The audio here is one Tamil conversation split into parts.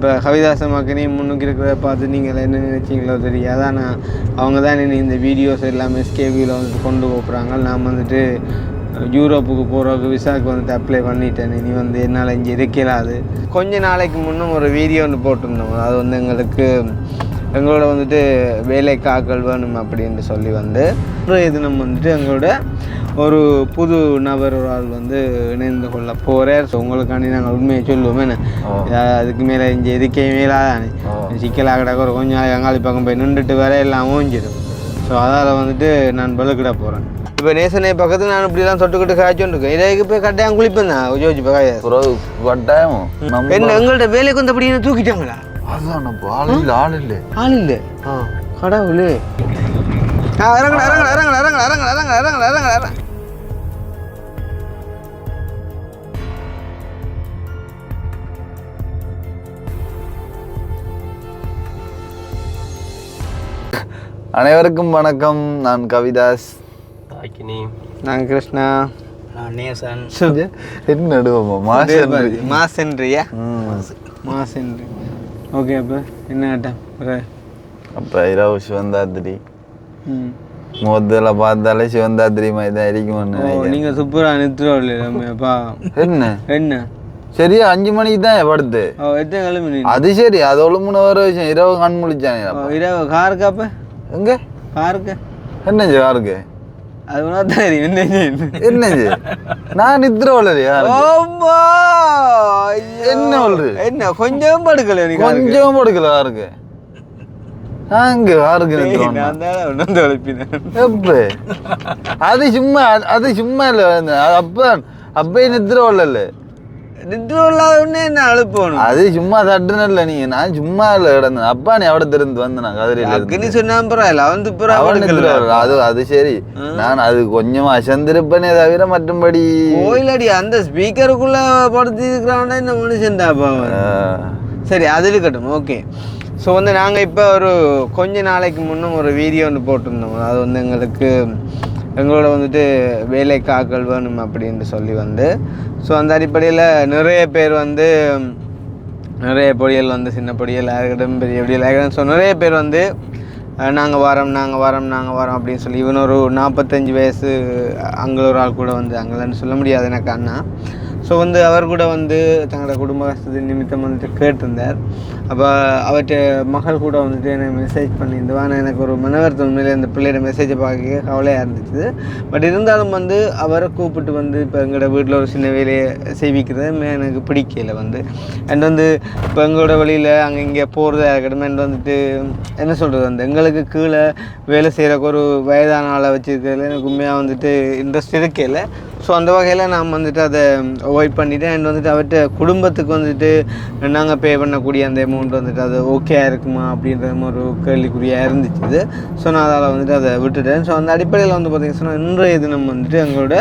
இப்போ கவிதாச மக்கனே முன்னுக்கு இருக்கிறத பார்த்து நீங்கள் என்ன நினைச்சிங்களோ தெரியாது. ஆனால் அவங்க தான் என்ன இந்த வீடியோஸ் எல்லாமே ஸ்கேவியில் வந்துட்டு கொண்டு போகிறாங்க நான் வந்துட்டு யூரோப்புக்கு போகிறதுக்கு விசாவுக்கு வந்துட்டு அப்ளை பண்ணிட்டேன். இனி வந்து என்னால் இங்கே இருக்கலாது. கொஞ்ச நாளைக்கு முன்னும் ஒரு வீடியோ ஒன்று போட்டிருந்தோம். அது வந்து எங்களுக்கு எங்களோட வந்துட்டு வேலைக்காக்கள் வேணும் அப்படின்னு சொல்லி வந்து இது நம்ம வந்துட்டு எங்களோட ஒரு புது நபர் ஒரு ஆள் வந்து இணைந்து கொள்ள போகிறார் ஸோ உங்களுக்காண்டி நாங்கள் உண்மையை சொல்லுவோம் அதுக்கு மேலே இங்கே இருக்கே மேலாதானே சிக்கலாக கிடக்க ஒரு கொஞ்சம் அங்காளி பக்கம் போய் நின்றுட்டு வர எல்லாம் ஓஞ்சிடும் ஸோ அதால் வந்துட்டு நான் பலுக்கிட போகிறேன் இப்போ நேசனை பக்கத்தில் நான் இப்படிலாம் தொட்டுக்கிட்டு காய்ச்சோன்னு இருக்கேன் இதைக்கு போய் கட்டாயம் குளிப்பேன் தான் யோசிச்சு பிறகு கட்டாயம். என்ன எங்கள்கிட்ட வேலைக்கு வந்து அப்படியே தூக்கிட்டாங்களா? அதான் நம்ம ஆள் இல்லை ஆள் இல்லை ஆள் இல்லை கடவுளே. இறங்கல இறங்கல இறங்கல இறங்கல இறங்கல இறங்கல இறங்கல இறங்கல அனைவருக்கும் வணக்கம். நான் கவிதாஸ். தாக்கினி. நான் கிருஷ்ணா. நான் நேசன். என்ன நடுவோமா? மாசம் மாசன்றியா மாசன்றி ஓகே அப்போ என்ன ஆட்டம்? ஒரு. அப்ப இரவு சிவந்தாத்திரி. ம். முதல்ல பார்த்தாலே சிவந்தாத்திரி மாதிரி தான் இருக்கும்னு நீங்கள் சூப்பராக நிறுத்துறோம் இல்லையாப்பா என்ன? என்ன? சரியா அஞ்சு மணிக்கு தான் படுத்து. ஓ எத்தனை கிளம்பி அது சரி அது ஒழுங்குன வர விஷயம். இரவு கண் முழிச்சானே. இரவு காருக்கு அப்போ? எங்க? காருக்கு. என்னஞ்சு யாருக்கு அது ஒன்றா தெரியும் என்ன? செய்யணும்? என்னஞ்சு? நான் நித்திர வளரியா ஆமா என்ன சொல்றது? என்ன கொஞ்சம் படுக்கல நீ காருக்கு? கொஞ்சம் படுக்கல இங்க யாருக்கு நித்திரம் நான் தான் ஒன்றும் தொலைப்பினேன் எப்ப? அது சும்மா அது சும்மா இல்ல அப்ப அப்பயே நித்திர வரல அது சும்மா தட்டுன இல்ல நீங்க நான் சும்மா இல்ல கிடந்தேன். அப்பா நீ அவட திருந்து வந்தேன். அக்னி சொன்னா படுக்கல வரல. அது அது சரி. நான் அது கொஞ்சம் அசந்திருப்பேனே தவிர மற்றும்படி. கோயிலடி அந்த ஸ்பீக்கருக்குள்ள படுத்தி இருக்கிறவன இந்த மனுஷன் தான் சரி அது இருக்கட்டும். ஓகே. ஸோ வந்து நாங்கள் இப்போ ஒரு கொஞ்ச நாளைக்கு முன்னும் ஒரு வீடியோ ஒன்று போட்டிருந்தோம். அது வந்து எங்களுக்கு எங்களோட வந்துட்டு வேலைக்காக்கள் வேணும் அப்படின்னு சொல்லி வந்து ஸோ அந்த அடிப்படையில் நிறைய பேர் வந்து நிறைய பொடியல் வந்து சின்ன பொடியல் இருக்கட்டும் பெரிய பொடியல் இருக்கட்டும் ஸோ நிறைய பேர் வந்து நாங்கள் வரோம் நாங்கள் வரோம் நாங்கள் வரோம் அப்படின்னு சொல்லி இவன் ஒரு நாற்பத்தஞ்சு வயசு அங்கே ஒரு ஆள் கூட வந்து அங்கேன்னு சொல்ல முடியாது எனக்கு அண்ணா. ஸோ வந்து அவர் கூட வந்து தங்களோட குடும்ப வசதி நிமித்தம் வந்துட்டு கேட்டிருந்தார். அப்போ அவர்கிட்ட மகள் கூட வந்துட்டு எனக்கு மெசேஜ் பண்ணியிருந்து ஆனால் எனக்கு ஒரு மனவர்த்தம் உண்மையிலே அந்த பிள்ளையோட மெசேஜை பார்க்க கவலையாக இருந்துச்சு. பட் இருந்தாலும் வந்து அவரை கூப்பிட்டு வந்து இப்போ எங்களோட வீட்டில் ஒரு சின்ன வேலையை செய்விக்கிறது மே- எனக்கு பிடிக்கல வந்து. அண்ட் வந்து இப்போ எங்களோட வழியில் அங்கே இங்கே போகிறதா இருக்கட்டும். அண்ட் வந்துட்டு என்ன சொல்கிறது அந்த எங்களுக்கு கீழே வேலை செய்கிறக்கு ஒரு வயதான ஆளை வச்சுருக்கிறதுல எனக்கு உண்மையாக வந்துட்டு இன்ட்ரெஸ்ட் இருக்கல ஸோ அந்த வகையில் நான் வந்துட்டு அதை அவாய்ட் பண்ணிட்டேன் அண்ட் வந்துட்டு அவர்கிட்ட குடும்பத்துக்கு வந்துட்டு நாங்கள் பே பண்ணக்கூடிய அந்த அமௌண்ட் வந்துட்டு அது ஓகே இருக்குமா அப்படின்ற ஒரு கேள்விக்குறியாக இருந்துச்சு. ஸோ நான் அதால் வந்துட்டு அதை விட்டுட்டேன். ஸோ அந்த அடிப்படையில் வந்து பார்த்திங்கன்னா இன்றைய தினம் வந்துட்டு எங்களோட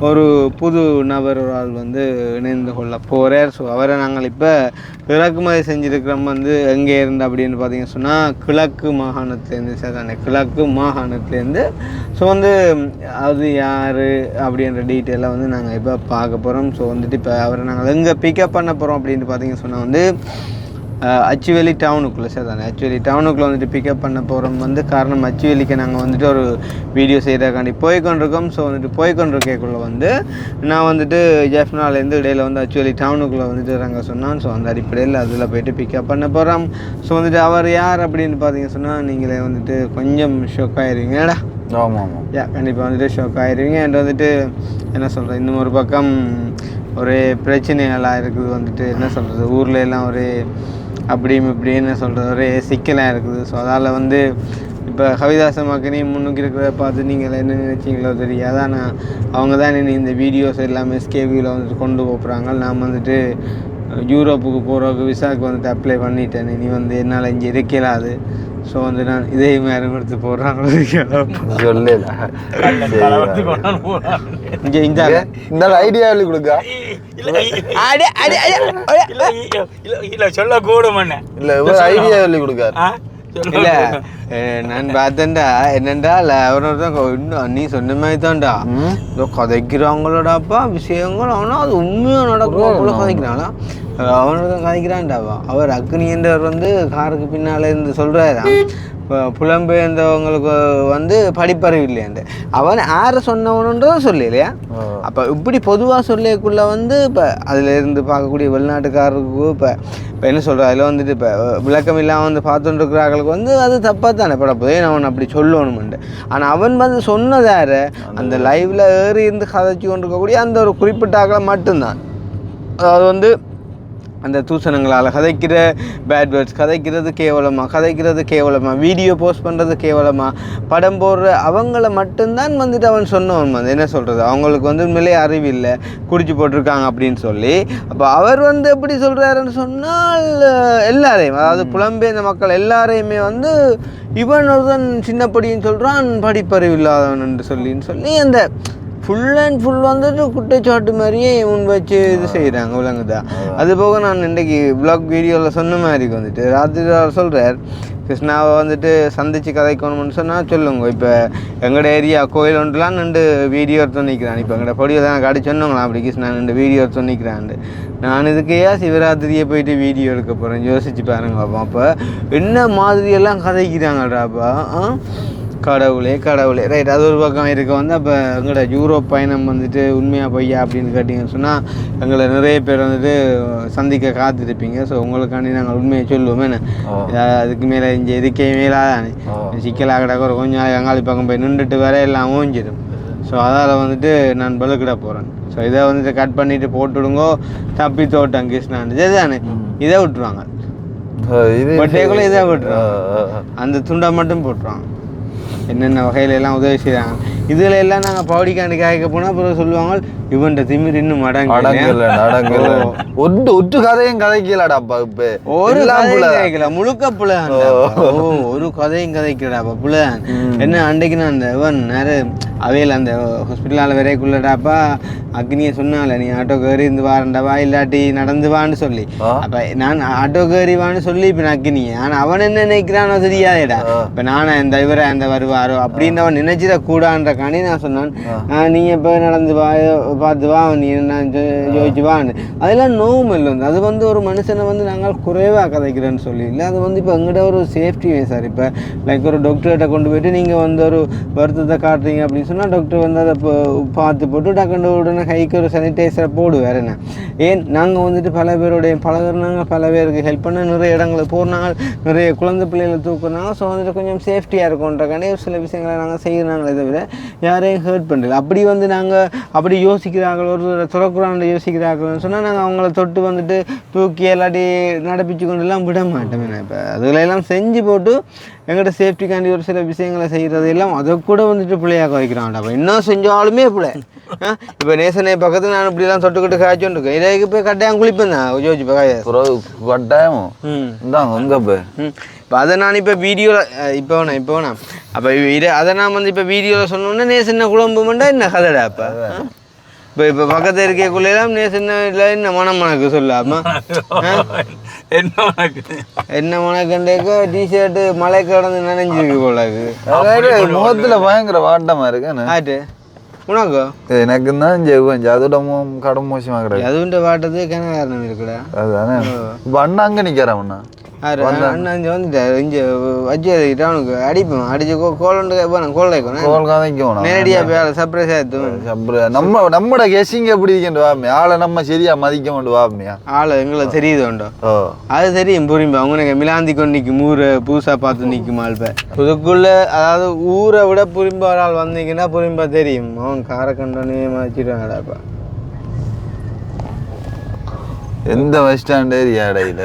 ஒரு புது நபர் ஒரு ஆள் வந்து இணைந்து கொள்ள போகிறார் ஸோ அவரை நாங்கள் இப்போ இறக்குமதி செஞ்சுருக்கிறோம் வந்து எங்கே இருந்து அப்படின்னு பார்த்தீங்கன்னு சொன்னால் கிழக்கு மாகாணத்துலேருந்து சரிதானே கிழக்கு மாகாணத்துலேருந்து. ஸோ வந்து அது யார் அப்படின்ற டீட்டெயிலாக வந்து நாங்கள் இப்போ பார்க்க போகிறோம் ஸோ வந்துட்டு இப்போ அவரை நாங்கள் எங்கே பிக்கப் பண்ண போகிறோம் அப்படின்னு பார்த்தீங்கன்னு சொன்னால் வந்து அச்சுவேலி டவுனுக்குள்ளே சார் தானே அச்சுவேலி டவுனுக்குள்ளே வந்துட்டு பிக்கப் பண்ண போகிறோம் வந்து காரணம் அச்சுவேலிக்கு நாங்கள் வந்துட்டு ஒரு வீடியோ செய்கிறக்காண்டி போய்க்கொண்டிருக்கோம். ஸோ வந்துட்டு போய்க்கொண்டிருக்கக்குள்ள வந்து நான் வந்துட்டு ஜெஃப்னாலேருந்து இடையில வந்து அச்சுவேலி டவுனுக்குள்ளே வந்துட்டு இறங்க சொன்னான் ஸோ அந்த அடிப்படையில் அதில் போயிட்டு பிக்கப் பண்ண போகிறோம் ஸோ வந்துட்டு அவர் யார் அப்படின்னு பார்த்தீங்க சொன்னால் நீங்களே வந்துட்டு கொஞ்சம் ஷோக் ஆயிருவீங்கடா. ஆமா ஆமா. யா கண்டிப்பாக வந்துட்டு ஷோக் ஆயிருவீங்க. அண்ட் வந்துட்டு என்ன சொல்கிறது இன்னும் ஒரு பக்கம் ஒரே பிரச்சனைகளாக இருக்குது. வந்துட்டு என்ன சொல்கிறது ஊரில் எல்லாம் ஒரே அப்படியும் இப்படின்னு சொல்கிறது ஒரே சிக்கலாக இருக்குது. ஸோ அதால் வந்து இப்போ கவிதாச மக்கனே முன்னுக்கு இருக்கிறத பார்த்து நீங்கள் என்ன நினைச்சீங்களோ தெரியாது ஆனால் அவங்க தான் நீ இந்த வீடியோஸ் எல்லாமே ஸ்கேவியில் வந்துட்டு கொண்டு போகிறாங்க நான் வந்துட்டு யூரோப்புக்கு போகிறதுக்கு விசாவுக்கு வந்துட்டு அப்ளை பண்ணிட்டேன். இனி வந்து என்னால் இங்கே இருக்கலாது ஸோ வந்து நான் இதே மாதிரி எடுத்து போடுறாங்க சொல்லல இங்கே இந்த இந்த ஐடியா சொல்லி கொடுக்க? அடே அடே அடே அடே. இல்ல சொல்ல கூடுமண்ணே இல்ல இவர் ஐடியா சொல்லி கொடுக்காரு. இல்ல நான் பார்த்தேன்டா. என்னென்றால் அவரோட தான் இன்னும் நீ சொன்ன மாதிரி தான்டா. இந்த கதைக்கிறாங்களோடாப்பா விஷயங்கள் ஆனால் அது உண்மையாக நடக்கும்? போல கதைக்கிறாங்களா? அவனுக்கு கதைக்கிறான்டாவா அவர் அக்னி என்றவர் வந்து காருக்கு பின்னால இருந்து சொல்கிறாராம் இப்போ புலம்பெயர்ந்தவங்களுக்கு வந்து படிப்பறிவு இல்லையாண்டு அவன் யாரை சொன்னவனுன்றதும் சொல்லலையா? அப்போ இப்படி பொதுவாக சொல்லக்குள்ள வந்து இப்போ அதில் இருந்து பார்க்கக்கூடிய வெளிநாட்டுக்காரருக்கு இப்போ இப்போ என்ன சொல்கிற அதில் வந்துட்டு இப்போ விளக்கம் இல்லாமல் வந்து பார்த்துட்டு இருக்கிறார்களுக்கு வந்து அது தப்பாக தானே படப்போது ஏன் அவன் அப்படி சொல்லணும்ண்டு ஆனால் அவன் வந்து சொன்னதார அந்த லைவில் ஏறி இருந்து கதைச்சு கொண்டு இருக்கக்கூடிய அந்த ஒரு குறிப்பிட்ட ஆக்களை மட்டும்தான். அதாவது வந்து அந்த தூசணங்களால் கதைக்கிற பேட் வேர்ட்ஸ் கதைக்கிறது கேவலமாக கதைக்கிறது கேவலமாக வீடியோ போஸ்ட் பண்ணுறது கேவலமாக படம் போடுற அவங்கள மட்டும்தான் வந்துட்டு அவன் சொன்னவன் வந்து. என்ன சொல்கிறது அவங்களுக்கு வந்து உண்மையிலே அறிவு இல்லை. குடிச்சு போட்டிருக்காங்க அப்படின்னு சொல்லி. அப்போ அவர் வந்து எப்படி சொல்கிறாருன்னு சொன்னால் எல்லாரையும் அதாவது புலம்பெயர்ந்த மக்கள் எல்லாரையுமே வந்து இவன் ஒருத்தன் சின்னப்படின்னு சொல்கிறான் படிப்பறிவு இல்லாதவன் என்று சொல்லின்னு சொல்லி அந்த ஃபுல் அண்ட் ஃபுல் வந்துட்டு குற்றச்சாட்டு மாதிரியே முன் வச்சு இது செய்கிறாங்க விளங்குதா அது போக நான் இன்றைக்கி vlog வீடியோவில் சொன்ன மாதிரி வந்துட்டு ராத்திரி அவர் சொல்கிறார் கிருஷ்ணாவை வந்துட்டு சந்திச்சு கதைக்கணும்னு சொன்னால் சொல்லுங்க. இப்போ எங்களோட ஏரியா கோயில் ஒன்றுலாம் நின்று வீடியோ எடுத்து நிற்கிறான் இப்போ எங்களோட பொடியை தான் காட்டி சொன்னவங்களா? அப்படி கிருஷ்ணா நின்று வீடியோ எடுத்து நிற்கிறான்ட்டு நான் இதுக்கையா சிவராத்திரியை போயிட்டு வீடியோ எடுக்க போகிறேன் யோசிச்சு பாருங்க பாப்போம். அப்போ என்ன மாதிரியெல்லாம் கதைக்கிறாங்கடாப்பா ஆ? கடவுளே கடவுளே. ரைட் அது ஒரு பக்கம் இருக்க வந்து அப்போ எங்களோட யூரோப் பயணம் வந்துட்டு உண்மையாக பொய்யா அப்படின்னு கேட்டிங்கன்னு சொன்னால் எங்களை நிறைய பேர் வந்துட்டு சந்திக்க காத்திருப்பீங்க. ஸோ உங்களுக்காண்டி நாங்கள் உண்மையை சொல்லுவோம். என்ன? அதுக்கு மேலே இங்கே இருக்கே மேலாதானே சிக்கலாக கிடக்க ஒரு கொஞ்சம் நாளைக்கு அங்காளி பக்கம் போய் நின்றுட்டு வர எல்லாம் ஓஞ்சிடும் ஸோ அதால் வந்துட்டு நான் பலுக்கிட போகிறேன் ஸோ இதை வந்துட்டு கட் பண்ணிட்டு போட்டு விடுங்கோ தப்பி தோட்டம் கிருஷ்ணான் இதுதானே இதை விட்டுருவாங்க. இது விட்டுருவாங்க. அந்த துண்டை மட்டும் போட்டுருவாங்க. என்னென்ன வகையிலெல்லாம் உதவி செய்கிறாங்க இதில் எல்லாம் நாங்கள் பவுடிக்காண்டி காய்க்க போனால் அப்புறம் சொல்லுவாங்க இவன்ட திமிர் இன்னும் அடங்கல. அடங்கல அடங்கல. ஒட்டு ஒட்டு கதையும் கதைக்கலடாப்பா இப்ப. ஒரு. கதைக்கல முழுக்க புலன் ஓ. ஒரு கதையும் கதைக்கடாப்பா புலன். என்ன அன்றைக்கு நான் அந்த இவன் நேர அவையில் அந்த ஹாஸ்பிட்டலால் விரைக்குள்ளடாப்பா அக்னியை சொன்னால நீ ஆட்டோ கேறி இருந்து வாரண்டவா இல்லாட்டி நடந்து வான்னு சொல்லி. அப்ப நான் ஆட்டோ கேறி வான்னு சொல்லி இப்போ அக்னியை. ஆனால் அவன் என்ன நினைக்கிறானோ தெரியாதேடா. இப்போ நானே இந்த இவரை அந்த வருவாரோ அப்படின்னு அவன் நினைச்சிடக்கூடான்றக்காண்டி நான் சொன்னான் "ஆ, நீ எப்போ நடந்து வா பார்த்து வா நீ என்ன யோசிச்சு வான்னு அதெல்லாம் நோவும் இல்லை வந்து அது வந்து ஒரு மனுஷனை வந்து நாங்கள் குறைவாக கதைக்கிறேன்னு சொல்லி இல்லை அது வந்து இப்போ எங்கிட்ட ஒரு சேஃப்டி சார் இப்போ லைக் ஒரு டாக்டர்கிட்ட கொண்டு போயிட்டு நீங்கள் வந்து ஒரு வருத்தத்தை காட்டுறீங்க அப்படின்னு சொன்னால் டாக்டர் வந்து அதை இப்போ பார்த்து போட்டு டக்குண்டு உடனே கைக்கு ஒரு சானிடைசரை போடுவார் என்ன ஏன் நாங்கள் வந்துட்டு பல பேருடைய பழகுறாங்க பல பேருக்கு ஹெல்ப் பண்ண நிறைய இடங்களுக்கு போகிறாங்க நிறைய குழந்தை பிள்ளைகளை தூக்குறாங்க ஸோ வந்துட்டு கொஞ்சம் சேஃப்டியாக இருக்கும்ன்றக்காண்டி சில விஷயங்களை நாங்கள் செய்கிறாங்களே தவிர யாரையும் ஹேர்ட் பண்ணல அப்படி வந்து நாங்கள் அப்படி யோசிக்கிறார்கள் ஒரு துறக்குறாண்டு யோசிக்கிறார்கள்னு சொன்னால் நாங்கள் அவங்கள தொட்டு வந்துட்டு தூக்கி எல்லாட்டி நடப்பிச்சு கொண்டுலாம் விட மாட்டோம் இப்போ. அதுல எல்லாம் செஞ்சு போட்டு எங்கள்கிட்ட சேஃப்டிக்காண்டி ஒரு சில விஷயங்களை செய்கிறது எல்லாம் அதை கூட வந்துட்டு பிள்ளையாக்க வைக்கிறான்டா அப்ப என்ன செஞ்சாலுமே பிள்ளை. இப்போ நேசனை பக்கத்தில் நான் இப்படிலாம் தொட்டுக்கிட்டு காய்ச்சோன்னு இருக்கேன் இதைக்கு போய் கட்டாயம் குளிப்பேன் தான் காய பிறகு கட்டாயம்? இந்தாங்க எங்க போய் இப்போ அதை நான் இப்போ வீடியோவில் இப்போ வேணாம் இப்போ வேணாம். அப்போ இதை அதை நான் வந்து இப்போ வீடியோவில் சொன்னோன்னே நே சின்ன குழம்பு மண்டா என்ன கதைடா அப்போ? இப்போ இப்போ பக்கத்து இருக்கைக்குள்ளெல்லாம் நே சின்ன இல்லை என்ன மனம் மணக்கு சொல்லாமா என்ன உனக்கு என்ன மணக்கண்டேக்க டிஷர்ட்டு மழை கடந்து நனைஞ்சிருக்கு போலாக்கு. முகத்துல பயங்கர வாட்டமா இருக்கு ஆட்டு. உனக்கு? எனக்கு தான் ஜெவன் அதோட கடும் மோசமா கிடக்கு. அதுண்ட வாட்டது கிண காரணம் இருக்குடா. அதுதானே? இப்ப அண்ணா அங்க நிக்கிறேன் அண்ணா. யாரு அண்ணா இங்கே வந்துட்டாரு. இங்கே வச்சு அவனுக்கு அடிப்பேன் அடிச்சு கோலண்டு போனேன் கோல் வைக்கணும். கோல் கதைக்கும் நேரடியாக போய் சர்ப்ரைஸ் நம்ம நம்மட கெஸிங் எப்படி இருக்கேன் வாமியா ஆளை நம்ம சரியா மதிக்க மாட்டோம் வாமியா ஆள் எங்களை தெரியுது உண்டோ? அது தெரியும் புரியும்பா. அவங்க மிலாந்தி கொண்டு நிற்கும் ஊரை புதுசாக பார்த்து நிற்கும் ஆள்ப புதுக்குள்ள அதாவது ஊரை விட புரிம்பா ஒரு ஆள் வந்தீங்கன்னா புரிம்பா தெரியும். அவன் காரை கண்டோன்னே மதிச்சிடுவாங்கடாப்பா எந்த பஸ் ஸ்டாண்ட் ஏரியா இடையில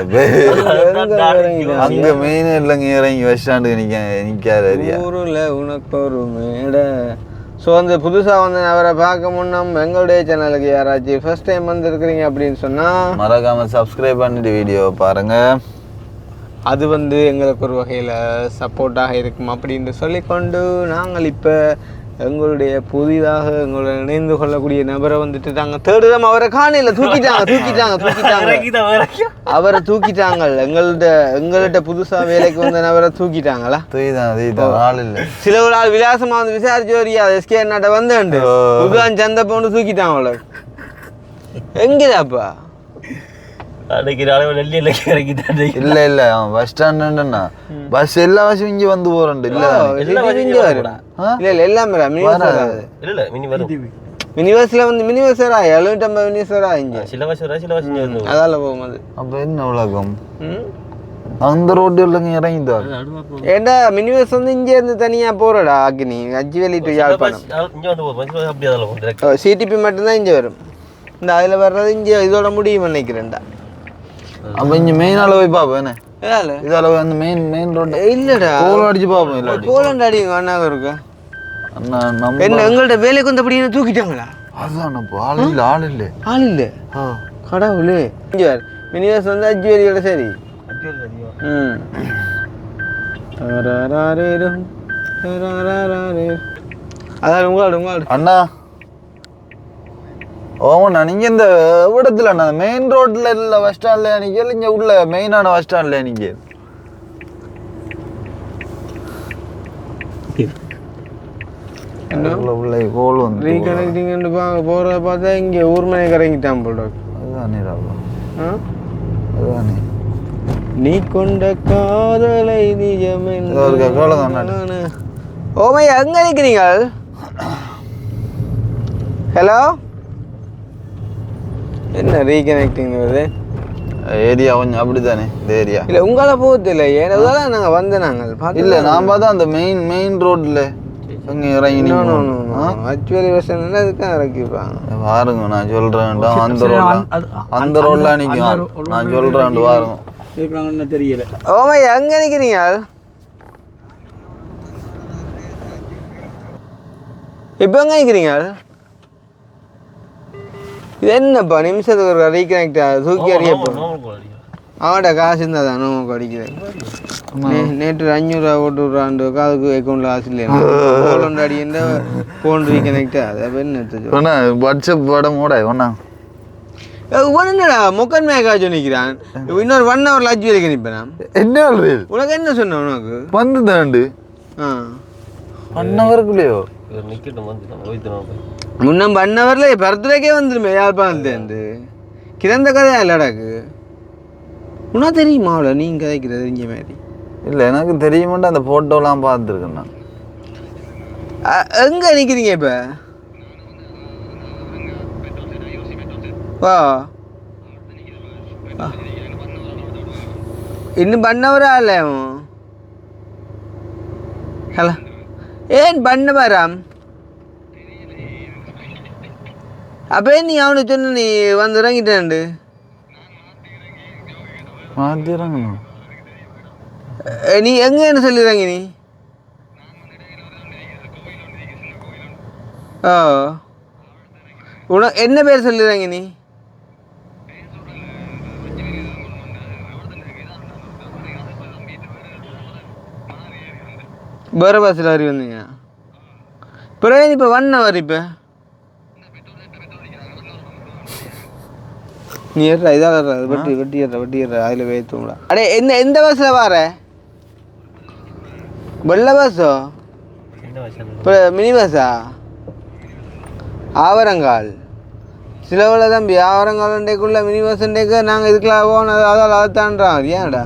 அங்க மெயின் இல்லைங்க இறங்கி பஸ் ஸ்டாண்டு நிக்க நிக்காத ஏரியா. ஊரில் உனக்கு ஒரு மேடை ஸோ அந்த புதுசாக வந்து அவரை பார்க்க முன்னம் எங்களுடைய சேனலுக்கு யாராச்சும் ஃபர்ஸ்ட் டைம் வந்திருக்கிறீங்க அப்படின்னு சொன்னால் மறக்காம சப்ஸ்கிரைப் பண்ணிட்டு வீடியோ பாருங்க. அது வந்து எங்களுக்கு ஒரு வகையில் சப்போர்ட்டாக இருக்கும் அப்படின்னு சொல்லிக்கொண்டு நாங்கள் இப்போ எங்களுடைய புதிதாக எங்களுடன் இணைந்து கொள்ளக்கூடிய நபரை வந்துட்டு நாங்கள் தேடுதம் அவரை காணையில் தூக்கிட்டாங்க தூக்கிட்டாங்க தூக்கிட்டாங்க. அவரை தூக்கிட்டாங்க. எங்கள்கிட்ட எங்கள்கிட்ட புதுசாக வேலைக்கு வந்த நபரை தூக்கிட்டாங்களா? ஆள் இல்லை. சில ஒரு ஆள் விலாசமா வந்து விசாரிச்சு வரியா? எஸ்கே நாட்ட வந்து புதுவான் சந்தை போண்டு தூக்கிட்டான் அவளை. எங்கடாப்பா இல்ல இல்ல அவன் பஸ் ஸ்டாண்டுன்னா பஸ் எல்லா பஸ்ஸும் இங்க வந்து போறேன் இல்ல இங்க? இல்ல இல்ல எல்லாமே பஸ் இல்ல இல்ல மினி வரும். மினி பஸ்ல வந்து மினி பஸ் வரா எழுநூற்றம்பது மினி பஸ் வரா இங்க. சில வருஷம் வரா சில வருஷம் வந்து அதால போகும்போது அப்ப என்ன உலகம். அந்த ரோட்டுல இறங்கிட்டார் ஏண்டா மினி பஸ் வந்து இங்க இருந்து தனியா போறடா அக்னி? அஜ்வேலி டு யாழ்ப்பாணம். இங்க பஸ். சிடிபி மட்டும்தான் இங்க வரும். இந்த அதுல வர்றது இங்க இதோட முடியும் நினைக்கிறேன்டா. அப்ப இங்க மெயின் அளவு போய் பாப்போம் என்ன ஏதால இதால அந்த மெயின் மெயின் ரோடு இல்லடா கோலம் அடிச்சு பாப்போம் இல்லாட்டி போலண்ட் அடிங்க அண்ணாக இருக்கா அண்ணா நம்ம என்ன எங்கள்ட்ட வேலைக்கு வந்து அப்படியே தூக்கிட்டாங்களா அதான் ஆள் இல்ல ஆள் இல்ல ஆள் இல்ல கடவுளே இங்க பாரு மினி பஸ் வந்து அஜ்வேலியோட சரி ம். அதான் உங்களோட உங்களோட அண்ணா ஓமண்ணா நீங்க இந்த இடத்துல அண்ணா மெயின் ரோட்ல இல்ல பஸ் ஸ்டாண்ட்ல நிக்க இங்க உள்ள மெயினான பஸ் ஸ்டாண்ட்ல நிக்க உள்ள கோல் வந்து ரீகனெக்டிங்னு பா போகிறத பார்த்தா இங்கே ஊர்மனை கறங்கிட்டான் போல அதுதானே ராகுல்? அதுதானே. நீ கொண்ட காதலை நிஜம் இதோ இருக்கா, கேளுங்க அண்ணாட்ட. ஓமை எங்க நிற்கிறீங்க ஹலோ? என்ன ரீகனெக்டிங் வருது? ஏரியா கொஞ்சம் அப்படித்தானே இந்த ஏரியா இல்லை உங்களை போகுது இல்லை ஏனதான் நாங்கள் வந்து நாங்கள் பார்த்து இல்ல நான் பார்த்தா அந்த மெயின் மெயின் ரோட்ல அங்க இறங்கி ஆக்சுவலி வருஷன் அதுக்காக இறக்கிப்பாங்க பாருங்க நான் சொல்றேன் அந்த ரோட்ல அந்த ரோட்ல நிக்கும் நான் சொல்றேன் பாருங்க இருக்கிறாங்கன்னு தெரியல. ஓமை எங்க நிற்கிறீங்க இப்போ எங்க நிற்கிறீங்க இது என்னப்பா நிமிஷத்துக்கு ஒரு ரீகனெக்ட் தூக்கி அறிய. அவன்கிட்ட காசு இருந்தால் தான் நமக்கு அடிக்கிறேன் நேற்று அஞ்சூறுரூவா போட்டு விட்றாண்டு காதுக்கு அக்கௌண்ட்டில் காசு இல்லையா ஃபோன் அடிக்கின்ற ஃபோன் ரீகனெக்ட் அதை பெண் எடுத்து ஒண்ணா வாட்ஸ்அப் படம் ஓட ஒண்ணா என்னடா முக்கன் மேக்காச்சு நிற்கிறான் இன்னொரு ஒன் ஹவர் லட்சம் வரைக்கும் நிற்பேன் என்ன உனக்கு என்ன சொன்னேன் உனக்கு வந்து தாண்டு ஒன் ஹவருக்குள்ளேயோ இவர் நிக்கட்டும் வந்து. முன்ன பர்த்டேக்கே வந்துருமே யாழ்ப்பாணத்துலேருந்து. கிடந்த கதையா இல்லடாக்கு உனா தெரியுமா அவ்வளோ நீ கதைக்கிறது தெரிஞ்ச மாதிரி. இல்ல எனக்கு தெரியுமாண்டா அந்த போட்டோலாம் பார்த்துருக்கேன் நான். எங்க நிக்கிறீங்க இப்ப? வா. ஆ. இன்னும் பண்ணவரா இல்ல ஹலோ. ஏன் பண்ண வராம் அப்போ நீ அவனுக்கு சொன்ன நீ வந்து இறங்கிட்டாண்டு மாத்திரங்கண்ணா அ, நீ எங்கன்னு சொல்லி இறங்கி நீ? ஓ. உன என்ன பேர் சொல்லிடுறாங்க நீ? வேற பஸ்ஸில் வரி வந்தீங்க பிறகு இப்போ ஒன் ஹவர் இப்போ. நீ ஏற இதாக வட்டி வெட்டி வெட்டி ஏற வெட்டி ஏற அதில் வேத்துங்களா அடே என்ன எந்த பஸ்ஸில் வர வெள்ளை பஸ்ஸோ இப்போ மினி பஸ்ஸா ஆவரங்கால். சிலவில் தம்பி ஆவரங்காலண்டேக்குள்ள மினி பஸ்ஸண்டேக்கு நாங்கள் இதுக்கெல்லாம் போனது அதால் அதை ஏன்டா?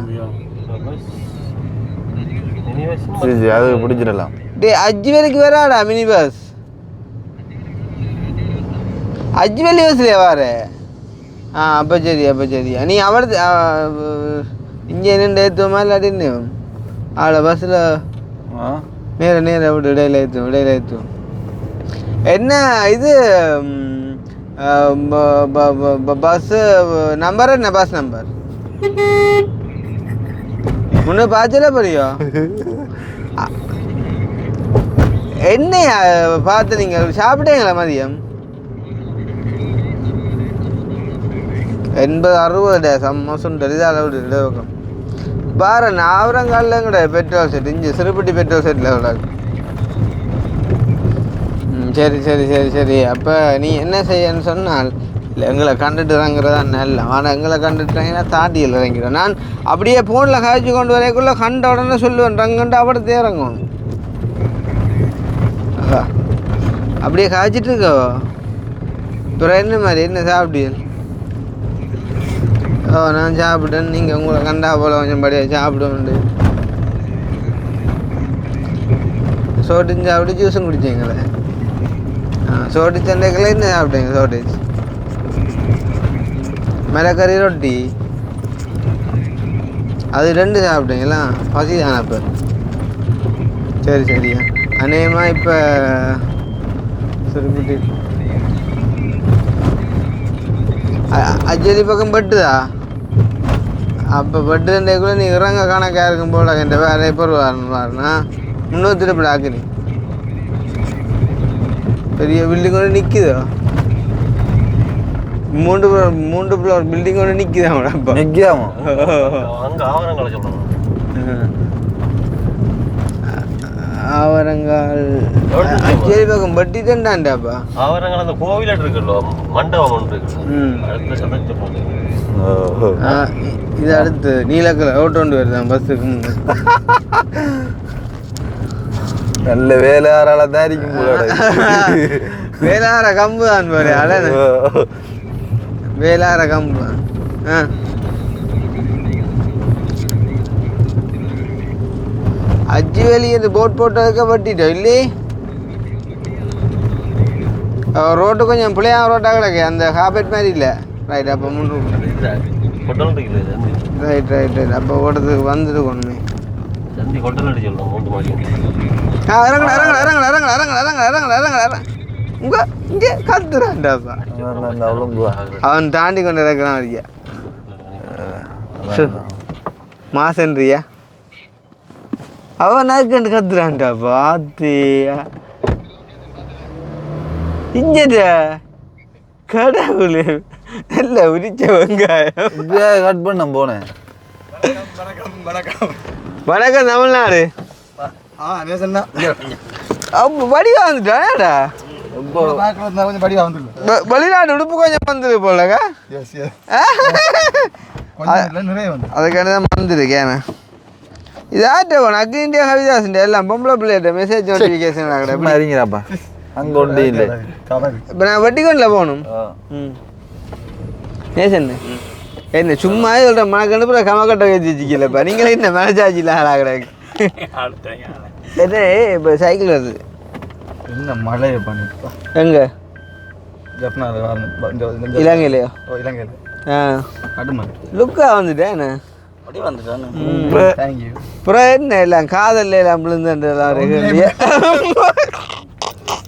சரி அது பிடிச்சிடலாம். டே அஜ்வேலிக்கு வராடா மினி பஸ் அஜ்வேலி பஸ்லையா வார ஆ அப்போ சரி அப்போ சரி. நீ அவள் இங்கே நின்று ஏற்றுவோமா இல்லாட்டி என்ன? அவளை பஸ்ஸில் நேர நேர விட்டு இடையில ஏற்றும் இடையில ஏற்றும் என்ன இது பஸ்ஸு நம்பர் என்ன பஸ் நம்பர் முன்ன பார்த்துல போறியோ? அ- என்னையா பார்த்து நீங்கள் சாப்பிட்டீங்களா மதியம்? எண்பது அறுபது செம்ம சுண்டல் இதால் விடு இடவக்கம் பாரு நாவரங்காலில் கூட பெட்ரோல் செட் இங்கே சிறுபட்டி பெட்ரோல் செட்டில் எவ்வளோ சரி சரி சரி சரி. அப்போ நீ என்ன செய்யன்னு சொன்னால் இல்லை எங்களை கண்டுட்டு இறங்குறதா நல்ல ஆனால் எங்களை கண்டுட்டு இறங்கினா தாண்டியில் இறங்கிறோம் நான் அப்படியே ஃபோனில் காய்ச்சி கொண்டு வரைக்குள்ளே கண்ட உடனே சொல்லுவேன் ரங்கண்டு அப்படி இறங்கும். அப்படியே காய்ச்சிட்டு இருக்கோ? அப்புறம் என்ன மாதிரி? என்ன சாப்பிட்டீங்க ஓ நான் சாப்பிட்டேன். நீங்கள் உங்களை கண்டா போல் கொஞ்சம் படியாக சாப்பிடுவோண்டு. சோட்டின் சாப்பிட்டு ஜூஸும் குடிச்சிங்களே? ஆ சோட்டு சண்டைக்கில் என்ன சாப்பிட்டீங்க சோட்டேஜ் மிளகறி ரொட்டி. அது ரெண்டு சாப்பிட்டீங்களா? பசி தானே இப்போ? சரி சரி. அநேகமாக இப்போ சுருப்பிட்டு அஜலி பக்கம் பட்டுதா? அப்போ பட்டு கூட நீ இறங்க கணக்காக இருக்கும் போல இந்த வேற எப்போ வரணும்னா முன்னூற்றி ரூபாய் ஆக்குறீங்க பெரிய பில்டிங் கூட நிற்குதோ மூன்று மூன்று ஃப்ளோர் பில்டிங் ஒன்று நிற்கிதாமடா இப்போ நிற்கிதாமா அங்கே ஆவரங்கால சொல்கிறோம் ஆவரங்கால் அச்சேரி பக்கம் பட்டி தான்டாண்டாப்பா ஆவரங்கால் அந்த கோவில இருக்குல்ல மண்டபம் ஒன்று இருக்கு இது அடுத்து நீலக்கல் ஓட்டோண்டு வருதான் பஸ்ஸுக்கு நல்ல வேலை ஆறால தான் இருக்கும் வேலை ஆற கம்பு தான் பாரு வேளார கம்பு தான் ஆ. அஜி வெளியே போட் போட்டதுக்கு பட்டிட்டோம் இல்லையே ரோட்டு கொஞ்சம் பிள்ளையா ரோட்டாக கிடக்கு. அந்த ஹாபெட் மாதிரி இல்லை. ரைட் அப்போ சந்தி ரைட் ரைட் ரைட் அப்போ ஓட்டத்துக்கு வந்துட்டு கொண்டு சந்தி கொட்டல் அடி சொல்லணும் மூன்று மாடி. ஆ இறங்கல இறங்கல உங்க இங்கே கத்துறான்டா அவன் தாண்டி கொண்டு இருக்கிறான் ஐயா மாசன்றியா அவன் நறுக்கண்டு கத்துறான்டா பாத்தியா இங்கடா. கடவுள். நல்ல உரிச்ச வெங்காயம். கட் பண்ண போனேன். வணக்கம் தமிழ்நாடு. ஆ வடிவா வந்துட்டாடா வெளிநாட்டு உடுப்பு கொஞ்சம் வந்தது போலங்க அதுக்கான தான் வந்திருக்கேன் இதாட்ட உனக்கு இந்தியா கவிதாசன் எல்லாம் பொம்பளை பிள்ளைகிட்ட மெசேஜ் நோட்டிஃபிகேஷன் ஆகிடும் அறிங்கிறாப்பா இப்போ நான் வட்டிக்கொண்டில் போகணும். நேசன் என்ன சும்மா சொல்கிறேன் மனக்கு அனுப்புற கமக்கட்டை வச்சு வச்சுக்கலப்பா. என்ன மேனேஜ் ஆச்சு இல்லை ஆளாகிறாங்க இப்போ சைக்கிள் வருது. என்ன மழையை பண்ணிப்பா எங்கே? வரணும் இலங்கையிலையோ? ஓ இலங்கையில். ஆ. அடுமா லுக்கா வந்துட்டேன். அப்புறம் என்ன எல்லாம் காதல்ல எல்லாம்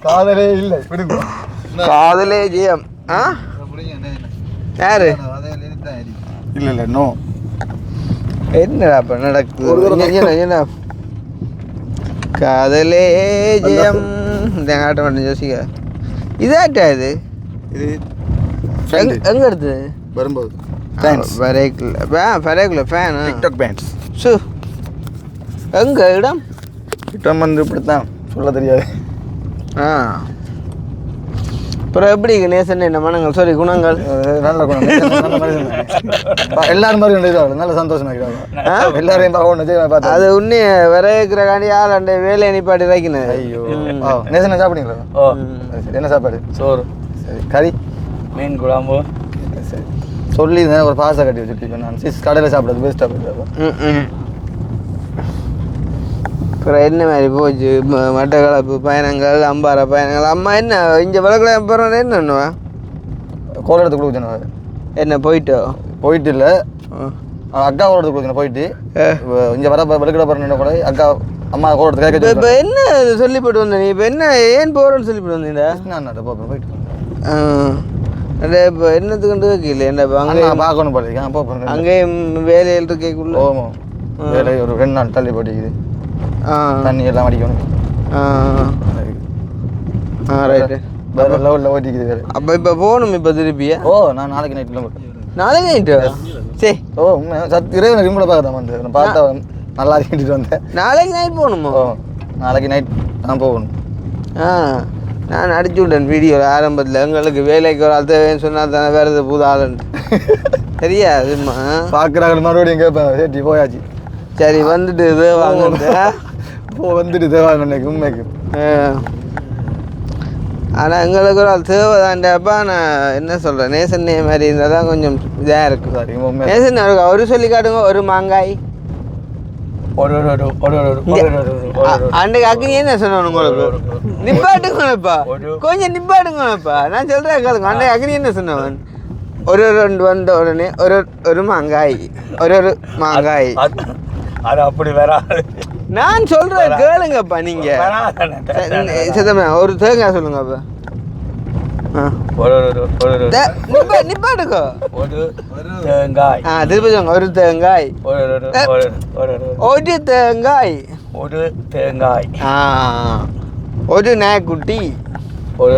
காதலே இல்லை காதலே ஜெயம். ஆ? யாரு? இல்லை இல்லை நோ என்னடா அப்ப நடக்குது? என்ன காதலே ஜெயம். தேங்காட்ட பண்ண ஜோசிக்க இதாட்டா இது இது எங்க எடுத்தது வரும்போது ஃபேன்ஸ் பரேக்குள்ள ஃபேன் ஃபேன் டிக்டாக் பேண்ட்ஸ் சு எங்கே இடம் இடம் வந்து இப்படி தான் சொல்ல தெரியாது ஆ அப்புறம் எப்படி நேசன் என்ன மனங்கள்? சாரி குணங்கள். நல்ல பா- எல்லாரும் மாதிரி இருக்காங்க நல்ல சந்தோஷமா? இருக்கிறாங்க எல்லாரையும் பார்க்க ஒன்று பார்த்தா. அது உன்னே விறகுற காண்டி ஆள் அந்த வேலையை நிப்பாட்டி வைக்கணும். ஐயோ. நேசன் சாப்பிடுங்களா என்ன சாப்பாடு? சோறு. சரி கறி? மீன் குழம்பு. சரி. சொல்லி ஒரு பாசை கட்டி வச்சுட்டு நான். சிஸ் கடையில் சாப்பிட்றது பெஸ்ட்டாக போயிட்டு. அப்புறம் என்ன மாதிரி போச்சு? மட்டக்களப்பு பயணங்கள் அம்பாறை பயணங்கள். அம்மா என்ன இங்கே விளக்குல அப்புறம் என்ன பண்ணுவா? கோல எடுத்து கொடுக்குறேன் என்ன போயிட்டோ? போயிட்டு இல்லை. அக்கா கோல எடுத்து கொடுக்குறேன் போயிட்டு. இங்கே வர வெளுக்கிட போகிறேன் கூட அக்கா அம்மா கோல எடுத்து இப்போ கேட்க இப்போ என்ன சொல்லி போட்டு வந்த நீ? இப்போ என்ன ஏன் போகிறேன்னு சொல்லி போட்டு வந்தீங்க? நான் போயிட்டு அடே இப்போ என்னத்துக்கு கண்டு வைக்கல என்ன அங்கே அங்கே பார்க்கணும் போல இருக்கேன் அப்போ போகிறேன் அங்கேயும் வேலையில் இருக்கக்குள்ள ஓமோ வேலை ஒரு ரெண்டு நாள் தள்ளி போட்டிக்குது தண்ணி எல்லாம் அடிக்கணும். ஆ. ரைட்டு வேற லெவலில் ஓட்டிக்குது வேறு. அப்போ இப்போ போகணும் இப்போ திருப்பியா? ஓ நான் நாளைக்கு நைட் கிளம்புறேன் நாளைக்கு நைட்டு சரி ஓ உண்மை. சத் இறைவனை ரிமோட பார்க்க தான் வந்து நான் பார்த்தா நல்லா இருக்கிட்டு வந்தேன். நாளைக்கு நைட் போகணுமா? நாளைக்கு நைட் நான் போகணும். ஆ. நான் அடிச்சு விட்டேன் வீடியோ ஆரம்பத்தில். எங்களுக்கு வேலைக்கு ஒரு தேவைன்னு சொன்னால் தானே வேறு புது ஆளுன்ட்டு தெரியாதும்மா பார்க்குறாங்க மறுபடியும் கேட்பேன். சேட்டி போயாச்சு. சரி வந்துட்டு இது வாங்கினது இப்போ வந்துட்டு இது வாங்கினேன் உண்மைக்கு ஆனால் எங்களுக்கு ஒரு தேவை தாண்டப்பா நான் என்ன சொல்கிறேன் நேசன்னே மாதிரி இருந்தால் தான் கொஞ்சம் இதாக இருக்குது சாரி நேசன் அவரு சொல்லி காட்டுங்க ஒரு மாங்காய் அன்றைக்கு என்ன சொன்னோம் உங்களுக்கு நிப்பாட்டுங்கப்பா கொஞ்சம் நிப்பாட்டுங்கப்பா நான் சொல்கிறேன் கேளுங்க அக்னி என்ன சொன்னவன் ஒரு ரெண்டு வந்த உடனே ஒரு ஒரு மாங்காய் ஒரு ஒரு மாங்காய் அது அப்படி வராது நான் சொல்றேன் கேளுங்கப்பா நீங்க சித்தமே ஒரு தேங்காய் சொல்லுங்க அப்ப நிப்பாட்டுக்கோ ஒரு தேங்காய் ஆ திருப்பி ஒரு தேங்காய் ஒரு தேங்காய் ஒரு தேங்காய் ஆ ஒரு நாய்க்குட்டி ஒரு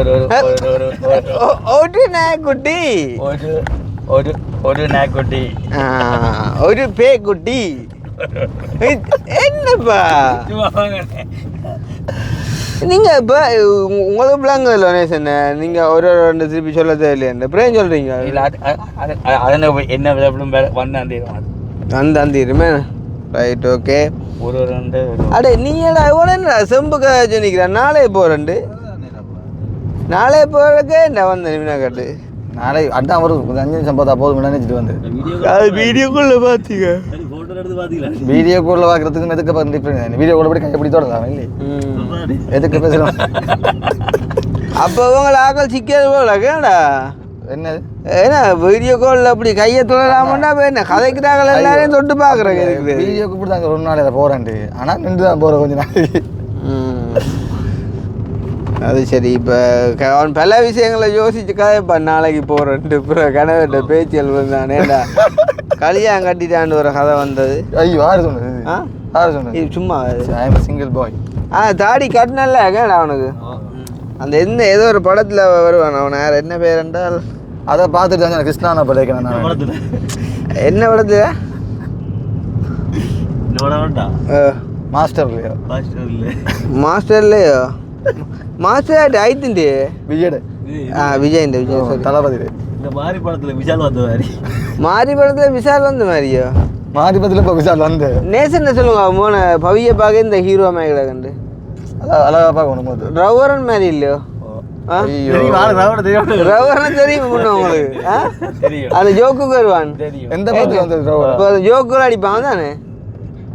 ஒரு நாய்க்குட்டி ஒரு ஒரு ஒரு நாய்க்குட்டி ஒரு பேக்குட்டி என்னப்பா? நீங்க இப்ப உங்களுக்கு பிளாங்க டொனேஷன் நீங்க ஒரு ஒரு ரெண்டு திருப்பி சொல்ல தேவையில்லையா இந்த பிரேம் சொல்றீங்க. இல்ல அதன என்ன விதப்பிலும் வந்தான் தீரும் வந்தான் தீருமே? ரைட் ஓகே ஒரு ரெண்டு அடே நீங்களா இவ்வளோ என்ன செம்புக்கு சொன்னிக்கிறேன் நாளே போகிறேன் நாளே போகிறதுக்கு நான் வந்தேன் நிமினா கட்டு. நாளை அதான் வரும் அஞ்சு நிமிஷம் பார்த்தா போதும் நினைச்சிட்டு வந்து. அது வீடியோக்குள்ளே பார்த்தீங்க வீடியோ கோல்ல பார்க்கறதுக்கு எதுக்கு டிஃப்ரெண்ட் வீடியோ கோல் படி கையை பிடி தொடலாம் இல்லை எதுக்கு பேசுகிறோம் அப்போ உங்களை ஆக்கள் சிக்கிறது போல கேடா என்னது ஏன்னா வீடியோ காலில் அப்படி கையை தொடராமன்னா அப்ப என்ன கதைக்கிறார்கள் எல்லாரையும் தொட்டு பார்க்குறாங்க வீடியோ கூப்பிட்டு தாங்க ஒரு நாள் போகிறேன்ட்டு ஆனால் நின்று தான் போகிறேன் கொஞ்ச நாளைக்கு அது சரி இப்போ அவன் பல விஷயங்களை யோசிச்சு கதைப்பா நாளைக்கு போகிறேன்ட்டு அப்புறம் கனவிட்ட பேச்சியல் வந்தானேடா கல்யாணம் கட்டிட்டான்னு ஒரு கதை வந்தது. ஐயோ யார் சொன்னது? ஆ? யார் சொன்னது? இது சும்மா ஐ எம் சிங்கிள் பாய் ஆ தாடி கட்டினல்ல கேடா அவனுக்கு? அந்த எந்த ஏதோ ஒரு படத்தில் வருவான் அவன் யார் என்ன பேர் என்றால்? அதை பார்த்துட்டு தான் கிருஷ்ணான படைக்கிறேன் நான். என்ன படத்துல? இந்த படம் வேண்டாம். மாஸ்டர் இல்லையோ? பாஸ்டர் இல்லை. மாஸ்டர்லையோ மாஸ்டர் ஆயிட்டுண்டு விஜயடு ஆ விஜய் இந்த விஜய். தளபதி. இந்த மாதிரி படத்துல விஷால் வந்த மாதிரி. மாரி படத்தில் விஷால் வந்த மாதிரியோ? மாரிபத்தில் இப்போ விஷால் வந்து. நேசன் சொல்லுங்க மூணு பவிய பார்க்க இந்த ஹீரோ மேகடா கண்டு அழகா பார்க்கணும் போது. ரவரன் மாதிரி இல்லையோ? ஆ? ஐயோ. ரவரன் தெரியும் அந்த ஜோக்குக்கு வருவான். தெரியும். எந்த படத்தில் வந்து ஜோக்கு அடிப்பான் தானே?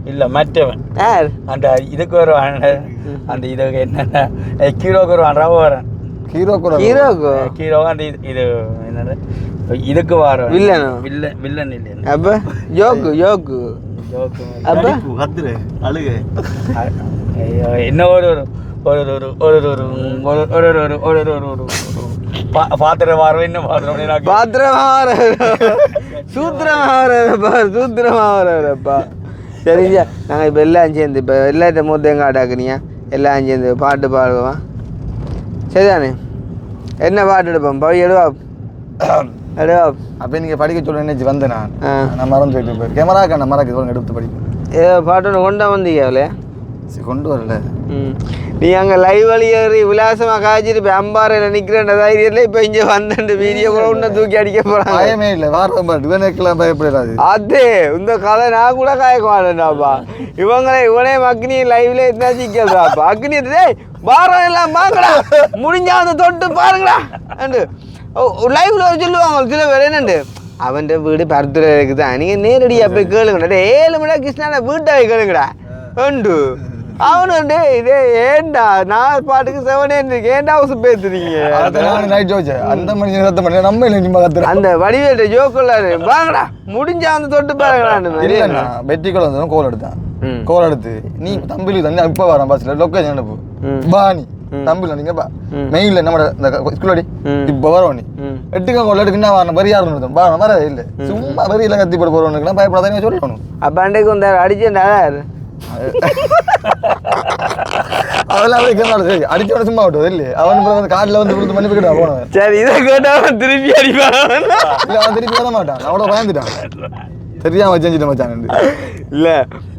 இல்ல மற்றவன் யார் அந்த இதுக்கு வருவான் அந்த இதுக்கு என்னென்ன கீரோக்கு வருவான் ரவ வரன் ஹீரோ கூட ஹீரோக்கு கீரோ அந்த இது இது என்னது இதுக்கு வர வில்லனோ? வில்லன் வில்லன் இல்லை அப்போ ஜோக்கு ஜோக்கு ஜோக்கு அப்போ கத்துரு அழுகு ஐயோ, என்ன ஒரு ஒரு ஒரு ஒரு ஒரு ஒரு ஒரு ஒரு ஒரு ஒரு ஒரு ஒரு ஒரு ஒரு ஒரு பா- பாத்திரம் வாரம் என்ன பாத்திரம் பாத்திரமா வரப்பா சூத்திரமா வரப்பா சூத்திரமா வரப்பா சரிங்க நாங்கள் இப்போ எல்லாம் சேர்ந்து இப்போ எல்லார்ட்ட மொத்தம் காட்டாக்குனியா எல்லாம் சேர்ந்து பாட்டு பாடுவோம்? சரிதானே? என்ன பாட்டு எடுப்போம்? பவி எடுவா? எடுவா? அப்போ நீங்கள் படிக்க சொல்ல நினைச்சு வந்தேன் நான். நான் மறந்து போயிட்டு போய் கேமராக்கா நான் மறக்க எடுத்து படிப்பேன் ஏதோ பாட்டு கொண்டா வந்தீங்க அவளே? சரி கொண்டு வரல. நீ அங்கே லைவ் வழி ஏறி விலாசமாக காய்ச்சிட்டு அம்பாறையில் நிற்கிறேன் தைரியத்தில் இப்போ இங்கே வந்து வீடியோ கூட உன்னை தூக்கி அடிக்க போகிறாங்க பயமே இல்லை வாரம் இவனுக்கெல்லாம் பயப்படாது. அதே இந்த கதை நான் கூட காய்க்க மாட்டேன்டாப்பா. இவங்களே இவனே அக்னி லைவ்ல இருந்தா சிக்கல்றாப்பா அக்னி டேய் பாரம் எல்லாம் வாங்கடா. முடிஞ்சா அந்த தொட்டு பாருங்கடா. அண்டு லைவ்ல சொல்லுவாங்க சில பேர். என்னண்டு அவன் வீடு பருத்துல இருக்குதா. நீங்க நேரடியா போய் கேளுங்கடா. ஏழு மணி கிருஷ்ணான வீட்டை கேளுங்கடா. உண்டு அவனு டேய் டேய் ஏன்டா நான் பாட்டுக்கு செவனே பேத்துறீங்க அதான் நான் நைட் ஜோச்சு அந்த மனுஷன் சத்தம் பண்ணி நம்ம இல்லை நிம்ம கத்துறோம். அந்த வடிவேட்ட ஜோக்குள்ளாரு வாங்கடா முடிஞ்சா அந்த தொட்டு பாருங்கடான்னு மாதிரி இல்லைண்ணா வெற்றி கோல் வந்ததும் கோல் எடுத்தான். கோல் எடுத்து நீ தம்பிலி தண்ணி இப்போ வரேன் பஸ்ஸில் லொக்கேஷன் அனுப்பு. பாணி ம். தம்பில நீங்க பா ம். மெயிலில் நம்ம இந்த ஸ்கூலடி. இப்போ வரோம் நீ. எட்டுக்க கோல் எடுக்கு என்ன வரணும் வரி யாரும் வர இல்லை. சும்மா வரியில் கத்தி போட போகிறவனுக்குலாம் பயப்படாதே சொல்லணும் அப்ப அன்றைக்கு வந்தார் அடிச்சேன்டா அதெல்லாம் அப்படியே சரி அடிச்சோட சும்மா விட்டு இல்லை அவன் வந்து காட்டில் வந்து கொடுத்து மன்னிப்பு கிட்ட போனவன். சரி இதை கேட்டவன் திருப்பி அடிப்பான். இல்லை அவன் திருப்பி வர மாட்டான். அவ்வளோ பயந்துட்டான். தெரியாம வச்சுட்டு மச்சான் இல்ல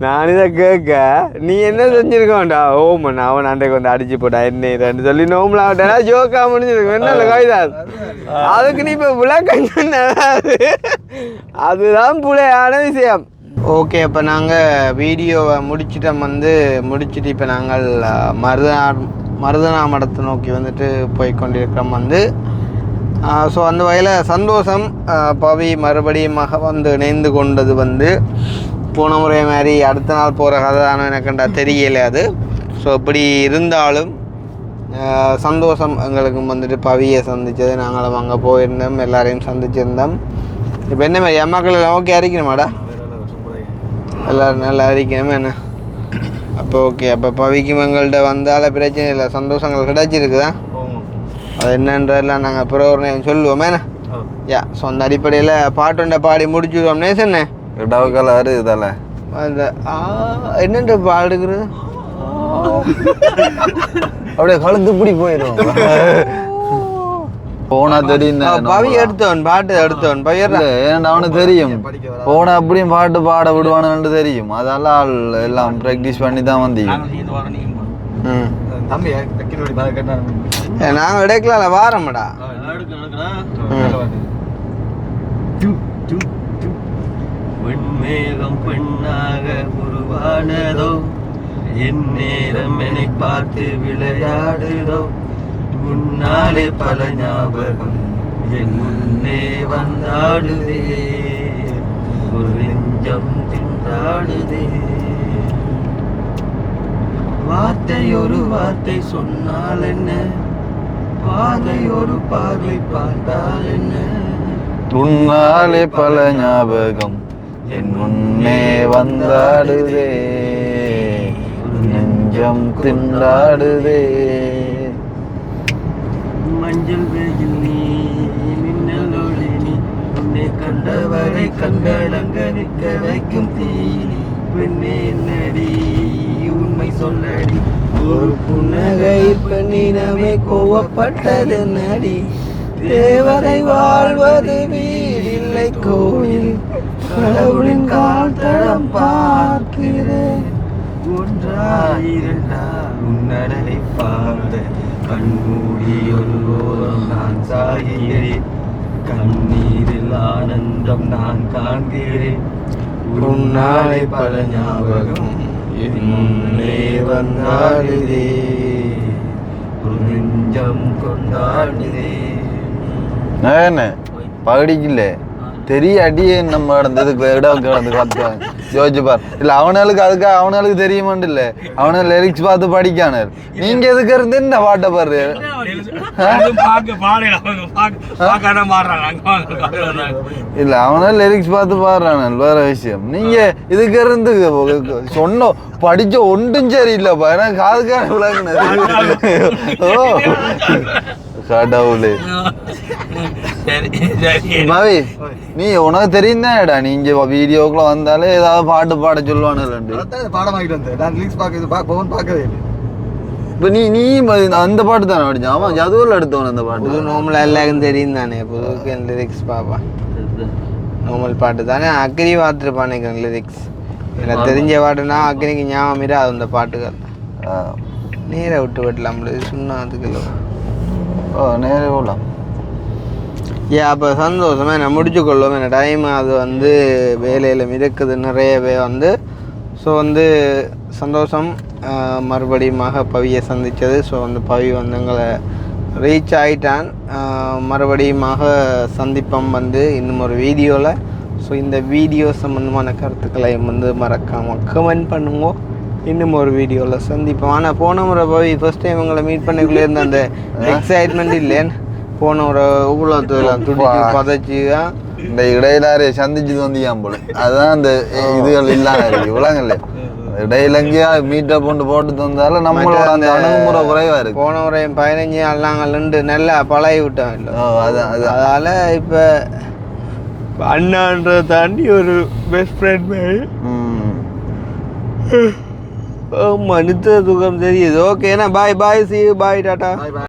நான் இதை கேட்க நீ என்ன செஞ்சிருக்க வேண்டாம் ஓமன் அவன் அன்றைக்கு வந்து அடிச்சு போட்டா என்ன இதுன்னு சொல்லி நோம்பல ஆகட்டா ஜோக்கா முடிஞ்சிருக்கும். என்ன இல்லை கவிதா அதுக்கு நீ இப்போ விளக்கம் சொன்ன அதுதான் புலையான விஷயம். ஓகே இப்போ நாங்கள் வீடியோவை முடிச்சிட்டோம் வந்து முடிச்சிட்டு இப்போ நாங்கள் மருதனா மருதனா மடத்தை நோக்கி வந்துட்டு போய் கொண்டிருக்கிறோம் வந்து. ஸோ அந்த வகையில் சந்தோஷம் பவி மறுபடியும் வந்து இணைந்து கொண்டது வந்து போன முறை மாதிரி அடுத்த நாள் போகிற கதை தானே எனக்குண்டா தெரியல அது. ஸோ இப்படி இருந்தாலும் சந்தோஷம் எங்களுக்கு வந்துட்டு பவியை சந்தித்தது நாங்களும் அங்கே போயிருந்தோம் எல்லாரையும் சந்திச்சிருந்தோம். இப்போ என்ன மாதிரி அம்மாக்கள் எல்லாம் ஓகே அறிக்கணுமாடா எல்லோரும் நல்லா அறிக்கணுமே என்ன? அப்போ ஓகே அப்போ பவிக்கும் எங்கள்கிட்ட வந்தால பிரச்சனை இல்லை சந்தோஷங்கள் கிடைச்சிருக்குதா? அது என்னன்றதெல்லாம் நாங்கள் அப்புறம் ஒரு நேரம் சொல்லுவோமே என்ன? யா ஸோ அந்த அடிப்படையில் பாட்டுண்ட பாடி முடிச்சுடுவோம் நேசண்ணே இடவுக்கலாறு இதால. அந்த ஆ என்னன்ற பாடுகிறது அப்படியே கழுத்து இப்படி போயிடும். போனா தெரியும் பவி எடுத்தவன் பாட்டு எடுத்தவன் பவியர்றா ஏன்டா அவனுக்கு தெரியும். போன அப்படியும் பாட்டு பாட விடுவானுன்னு தெரியும். அதெல்லாம் ஆள் எல்லாம் ப்ராக்டிஸ் பண்ணி தான் வந்தீங்க நாங்கள் எடுக்கலாம்ல வாரம்டா. வெண்மேகம் பெண்ணாக உருவானதோ என் நேரம் என்னை பார்த்து விளையாடுதோ. முன்னாலே பல ஞாபகம் என் முன்னே வந்தாடுதே. ஒரு நெஞ்சம் திண்டாடுதே. வார்த்தை ஒரு வார்த்தை சொன்னால் என்ன? பாதை ஒரு பார்வை பார்த்தால் என்ன? உன்னாலே பல ஞாபகம் என் முன்னே வந்தாடுதே. நெஞ்சம் திண்டாடுதே. மஞ்சள் வெயில் நீ மின்னல் நீ. உன்னை கண்டவரை கண்களங்க நிற்க வைக்கும் தீனி பெண்ணே நடி உண்மை சொல்லடி. ஒரு புன்னகை பெண்ணினமே கோவப்பட்டது நடி தேவரை வாழ்வது வீடில்லை கோயில் கடவுளின் கால் தடம் பார்க்கிறேன். ஒன்றா இரண்டா? உன்னடலை பாட கண்மூடியொருவோரம் நான் சாகிறேன் கண்ணீரில் ஆனந்தம் நான் காண்கிறேன். உன்னாலே பல ஞாபகம் என் முன்னே வந்தாடுதே. நெஞ்சம் கொண்டாடுதே. என்ன? பகடிக்கல தெரிய அடியே நம்ம கடந்ததுக்கு இடம் கிடந்து காத்துவாங்க யோசிச்சு பார். இல்ல அவனுக்கு அதுக்கு அவனுக்கு தெரியுமாண்டு இல்ல. அவன லிரிக்ஸ் பார்த்து படிக்கானர் நீங்க எதுக்கு இருந்து என்ன பாட்டை பாரு இல்ல அவன லிரிக்ஸ் பார்த்து பாடுறானல் வேற விஷயம். நீங்க இதுக்கு இருந்து சொன்ன படிச்ச ஒன்றும் சரியில்லைப்பா. எனக்கு காதுக்கான விளக்குனது. ஓ. கடவுளே. சரி சரி மாவி நீ உனக்கு தெரியும் தானடா நீங்க வீடியோக்குள்ள வந்தாலே ஏதாவது பாட்டு பாட வந்தேன். நான் லிங்க்ஸ் பவன் பார்க்கவே இல்லை. இப்ப நீ நீ அந்த பாட்டு தானே படிச்சான் ஆமா ஜதுவில் எடுத்தவன் அந்த புது பாட்டு நோமல் எல்லாருக்கும் தெரியும் தானே புதுக்கு லிரிக்ஸ் பார்ப்பான் நார்மல் பாட்டு தானே? அக்னி பார்த்துருப்பான் லிரிக்ஸ் எனக்கு தெரிஞ்ச பாட்டுனா அக்னிக்கு ஞாபகம் இரு அது அந்த பாட்டுகள் ஆ. நேரை விட்டு விடலாம்ல சொன்னா அதுக்குள்ள ஓ நேரம் போகலாம் ஏ அப்போ சந்தோஷமாக நான் முடிச்சுக்கொள்ளும். என்ன டைம் அது வந்து வேலையில் மிதக்குது. நிறையவே வந்து ஸோ வந்து சந்தோஷம் மறுபடியுமாக பவியை சந்தித்தது ஸோ வந்து பவி வந்து எங்களை ரீச் ஆகிட்டான் மறுபடியுமாக சந்திப்பம் வந்து இன்னும் ஒரு வீடியோவில் ஸோ இந்த வீடியோ சம்மந்தமான கருத்துக்களை வந்து மறக்காமல் கமெண்ட் பண்ணுங்க. இன்னும் ஒரு வீடியோவில் சந்திப்போம். ஆனால் போன முறை பவி ஃபர்ஸ்ட் டைம் உங்களை மீட் பண்ணக்குள்ளே இருந்த அந்த எக்ஸைட்மெண்ட் இல்லைன்னு போன ஒரு உலகத்துல துடிச்சு பதைச்சு இந்த இடையிலாரைய சந்திச்சு வந்தியாம் போல? அதுதான் அந்த இதுகள் இல்லாம இருக்கு. உலகங்களே இடையில எங்கேயா மீட்டப் கொண்டு போட்டு தந்தாலும் நம்மளோட அந்த அணுகுமுறை குறைவா இருக்கு. போன ஒரு பதினஞ்சு நின்று நல்லா பழகி விட்டோம் இல்லை. அதால இப்போ அண்ணான்றதை தாண்டி ஒரு பெஸ்ட் ஃப்ரெண்ட் மாதிரி ம். மனுத்த துக்கம் ஓகே ஓகேண்ணா பாய் பாய் சி பாய் டாட்டா